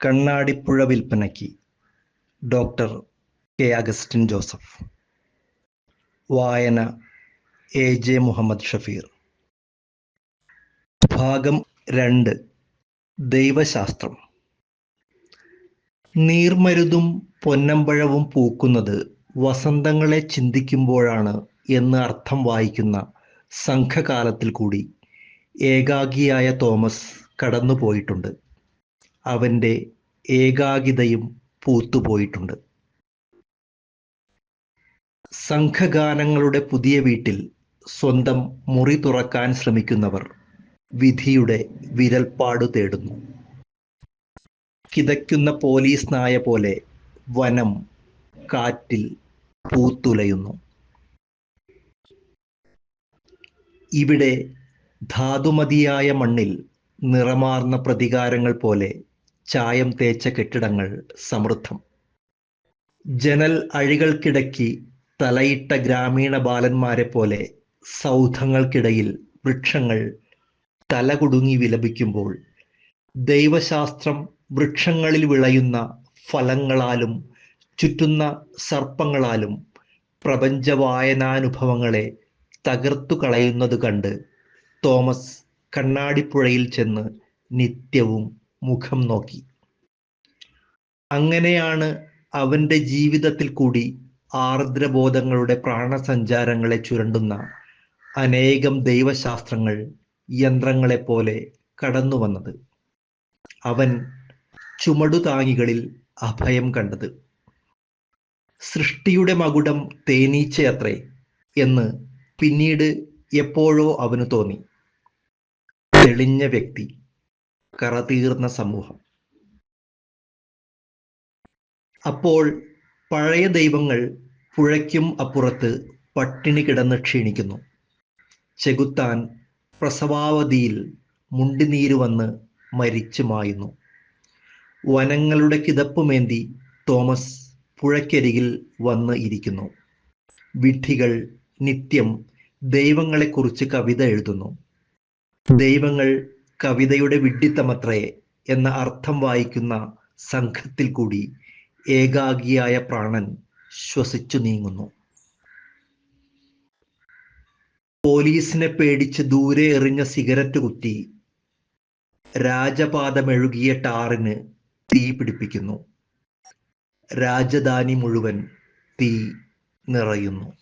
കണ്ണാടിപ്പുഴ വിൽപ്പനയ്ക്ക് doctor K Augustine Joseph. വായന A J Muhammad Shafeer. ഭാഗം രണ്ട്. ദൈവശാസ്ത്രം. നീർമരുതും പൊന്നമ്പഴവും പൂക്കുന്നത് വസന്തങ്ങളെ ചിന്തിക്കുമ്പോഴാണ് എന്ന് അർത്ഥം വായിക്കുന്ന സംഘകാലത്തിൽ കൂടി ഏകാഗിയായ തോമസ് കടന്നുപോയിട്ടുണ്ട്. അവന്റെ ഏകാകിതയും പൂത്തുപോയിട്ടുണ്ട്. സംഘഗാനങ്ങളുടെ പുതിയ വീട്ടിൽ സ്വന്തം മുറി തുറക്കാൻ ശ്രമിക്കുന്നവർ വിധിയുടെ വിരൽപ്പാട് തേടുന്നു. കിതയ്ക്കുന്ന പോലീസ് നായ പോലെ വനം കാറ്റിൽ പൂത്തുലയുന്നു. ഇവിടെ ധാതുമതിയായ മണ്ണിൽ നിറമാർന്ന പ്രതികാരങ്ങൾ പോലെ ചായം തേച്ച കെട്ടിടങ്ങൾ സമൃദ്ധം. ജനൽ അഴികൾക്കിടയ്ക്ക് തലയിട്ട ഗ്രാമീണ ബാലന്മാരെ പോലെ സൗധങ്ങൾക്കിടയിൽ വൃക്ഷങ്ങൾ തലകുടുങ്ങി വിലപിക്കുമ്പോൾ ദൈവശാസ്ത്രം വൃക്ഷങ്ങളിൽ വിളയുന്ന ഫലങ്ങളാലും ചുറ്റുന്ന സർപ്പങ്ങളാലും പ്രപഞ്ച വായനാനുഭവങ്ങളെ തകർത്തു കളയുന്നത് കണ്ട് തോമസ് കണ്ണാടിപ്പുഴയിൽ ചെന്ന് നിത്യവും മുഖം നോക്കി. അങ്ങനെയാണ് അവന്റെ ജീവിതത്തിൽ കൂടി ആർദ്രബോധങ്ങളുടെ പ്രാണസഞ്ചാരങ്ങളെ ചുരണ്ടുന്ന അനേകം ദൈവശാസ്ത്രങ്ങൾ യന്ത്രങ്ങളെപ്പോലെ കടന്നു വന്നത്. അവൻ ചുമടുതാങ്ങികളിൽ അഭയം കണ്ടത്. സൃഷ്ടിയുടെ മകുടം തേനീച്ചയത്രേ എന്ന് പിന്നീട് എപ്പോഴോ അവന് തോന്നി. തെളിഞ്ഞ വ്യക്തി. കറതീർന്ന സമൂഹം. അപ്പോൾ പഴയ ദൈവങ്ങൾ പുഴയ്ക്കും അപ്പുറത്ത് പട്ടിണി കിടന്ന് ക്ഷീണിക്കുന്നു. ചെകുത്താൻ പ്രസവാവധിയിൽ മുണ്ടിനീര് വന്ന് മരിച്ചു മായുന്നു. വനങ്ങളുടെ കിതപ്പുമേന്തി തോമസ് പുഴയ്ക്കരികിൽ വന്ന് ഇരിക്കുന്നു. വിഡ്ഢികൾ നിത്യം ദൈവങ്ങളെക്കുറിച്ച് കവിത എഴുതുന്നു. ദൈവങ്ങൾ കവിതയുടെ വിഡ്ഢിത്തമത്രേ എന്ന അർത്ഥം വായിക്കുന്ന സംഘത്തിൽ കൂടി ഏകാഗിയായ പ്രാണൻ ശ്വസിച്ചു നീങ്ങുന്നു. പോലീസിനെ പേടിച്ച് ദൂരെ എറിഞ്ഞ സിഗരറ്റ് കുത്തി രാജപാതമെഴുകിയ ടാറിന് തീ പിടിപ്പിക്കുന്നു. രാജധാനി മുഴുവൻ തീ നിറയുന്നു.